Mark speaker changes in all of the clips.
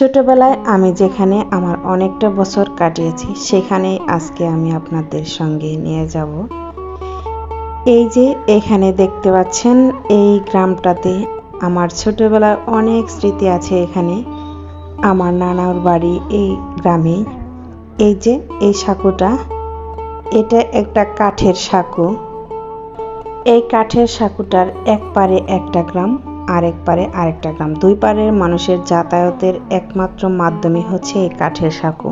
Speaker 1: ছোটবেলায় আমি যেখানে আমার অনেকটা বছর কাটিয়েছি, সেখানেই আজকে আমি আপনাদের সঙ্গে নিয়ে যাব। এই যে এখানে দেখতে পাচ্ছেন, এই গ্রামটাতে আমার ছোটবেলার অনেক স্মৃতি আছে এখানে। আমার নানার বাড়ি এই গ্রামে। এই যে এই সাঁকুটা, এটা একটা কাঠের সাঁকু। এই কাঠের সাঁকুটার এক পারে একটা গ্রাম। আরেক পারে আরেকটা গ্রাম। দুই পারের মানুষের যাতায়াতের একমাত্র মাধ্যমই হচ্ছে এই কাঠের সাঁকো।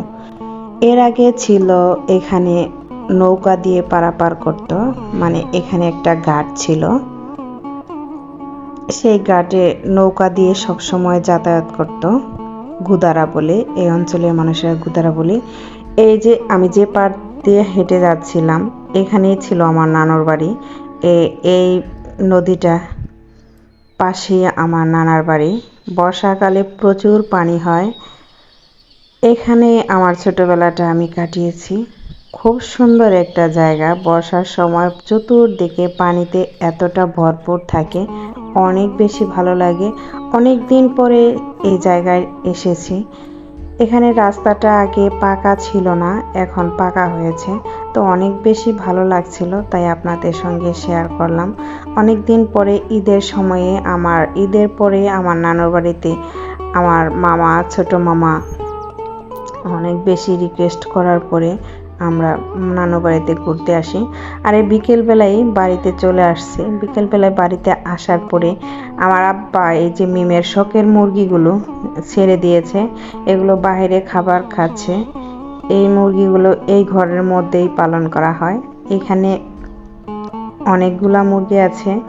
Speaker 1: এর আগে ছিল এখানে নৌকা দিয়ে পারাপার করত মানে এখানে একটা ঘাট ছিল। সেই ঘাটে নৌকা দিয়ে সব সময় যাতায়াত করত, গুদারা বলে, এই অঞ্চলের মানুষেরা গুদারা বলে। এই যে আমি যে পার দিয়ে হেঁটে যাচ্ছিলাম, এখানেই ছিল আমার নানুর বাড়ি। এই নদীটা পাশে আমার নানার বাড়ি। বর্ষাকালে প্রচুর পানি হয়। এখানে আমার ছোটোবেলাটা আমি কাটিয়েছি। খুব সুন্দর একটা জায়গা। বর্ষার সময় চতুর্দিকে পানিতে এতটা ভরপুর থাকে। অনেক বেশি ভালো লাগে। অনেক দিন পরে এই জায়গায় এসেছি। এখানে রাস্তাটা আগে পাকা ছিল না, এখন পাকা হয়েছে। তো অনেক বেশি ভালো লাগছিল, তাই আপনাদের সঙ্গে শেয়ার করলাম। অনেক দিন পরে ঈদের সময়ে আমার, ঈদের পরে আমার নানুর বাড়িতে আমার মামা, ছোট মামা, অনেক বেশি রিকোয়েস্ট করার পরে আমরা নানু বাড়িতে ঘুরতে আসি। আর এই বিকেলবেলায় বাড়িতে চলে আসছে। বিকেলবেলায় বাড়িতে আসার পরে আমার আব্বা এই যে মিমের শখের মুরগিগুলো ছেড়ে দিয়েছে, এগুলো বাইরে খাবার খাচ্ছে। এই মুরগিগুলো এই ঘরের মধ্যেই পালন করা হয়। এখানে অনেকগুলা মুরগি আছে।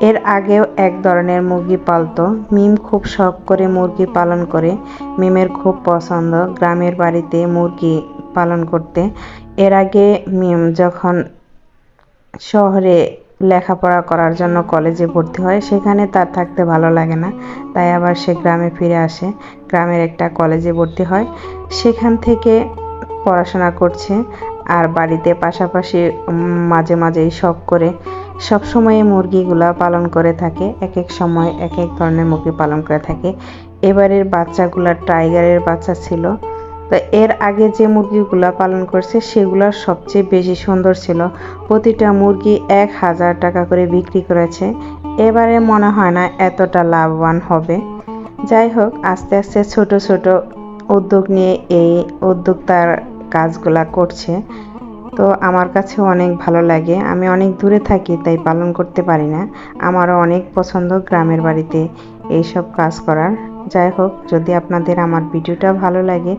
Speaker 1: এর আগেও এক ধরনের মুরগি পালতো। মিম খুব শখ করে মুরগি পালন করে। মিমের খুব পছন্দ। গ্রামের বাড়িতে মুরগি পালন করতে। এর আগে যখন শহরে লেখাপড়া করার জন্য কলেজে ভর্তি হয়, সেখানে তার থাকতে ভালো লাগে না। তাই আবার সে গ্রামে ফিরে আসে। গ্রামের একটা কলেজে ভর্তি হয়। সেখান থেকে পড়াশোনা করছে আর বাড়িতে পাশাপাশি মাঝে মাঝেই শখ করে সব সময় মুরগিগুলা পালন করে থাকে। এক এক সময় এক এক ধরনের মুরগি পালন করে থাকে। এবারের বাচ্চাগুলা টাইগারের বাচ্চা ছিল। তো এর আগে যে মুরগিগুলা পালন করছে, সেগুলা সবচেয়ে বেশি সুন্দর ছিল। প্রতিটা মুরগি এক হাজার টাকা করে বিক্রি করেছে। এবারে মনে হয় না এতটা লাভবান হবে। যাই হোক, আস্তে আস্তে ছোট ছোট উদ্যোগ নিয়ে এই উদ্যোক্তার কাজগুলা করছে। তো আমার কাছে অনেক ভালো লাগে। আমি অনেক দূরে থাকি, তাই পালন করতে পারি না। আমারও অনেক পছন্দ গ্রামের বাড়িতে এইসব কাজ করার। যাই হোক, যদি আপনাদের আমার ভিডিওটা ভালো লাগে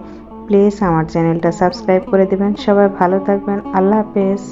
Speaker 1: প্লিজ আমার চ্যানেলটা সাবস্ক্রাইব করে দেবেন। সবাই ভালো থাকবেন। আল্লাহ হাফেজ।